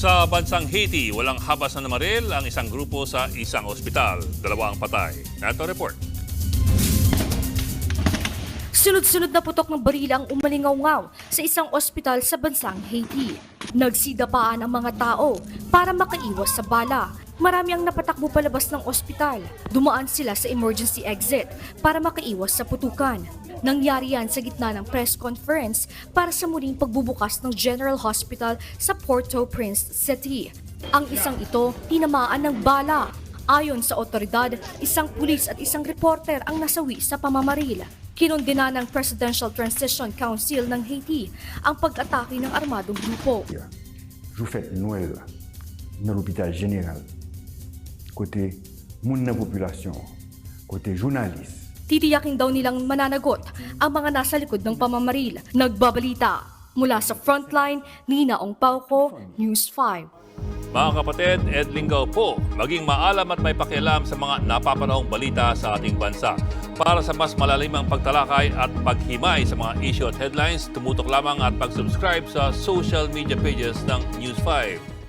Sa bansang Haiti, walang habas na namaril ang isang grupo sa isang ospital. Dalawa ang patay. Nato report. Sunod-sunod na putok ng barila ang umalingaw sa isang ospital sa bansang Haiti. Nagsidapaan ang mga tao para makaiwas sa bala. Marami ang napatakbo palabas ng ospital. Dumaan sila sa emergency exit para makaiwas sa putukan. Nangyari yan sa gitna ng press conference para sa muling pagbubukas ng General Hospital sa Port-au-Prince City. Ang isang ito tinamaan ng bala Ayon sa otoridad, isang pulis at isang reporter ang nasawi sa pamamaril. Kinondena ng Presidential Transition Council ng Haiti ang pag-atake ng armadong grupo. Jou fèt Noël nan l'hôpital général. Kote moun nan populasyon, kote jounalist, Titiyakin daw nilang mananagot ang mga nasa likod ng pamamaril. Nagbabalita mula sa Frontline, Nina Ong Pauco, News 5. Mga kapatid, Ed Lingaw po, maging maalam at may pakialam sa mga napapanahong balita sa ating bansa. Para sa mas malalimang pagtalakay at paghimay sa mga issue at headlines, tumutok lamang at pag-subscribe sa social media pages ng News 5.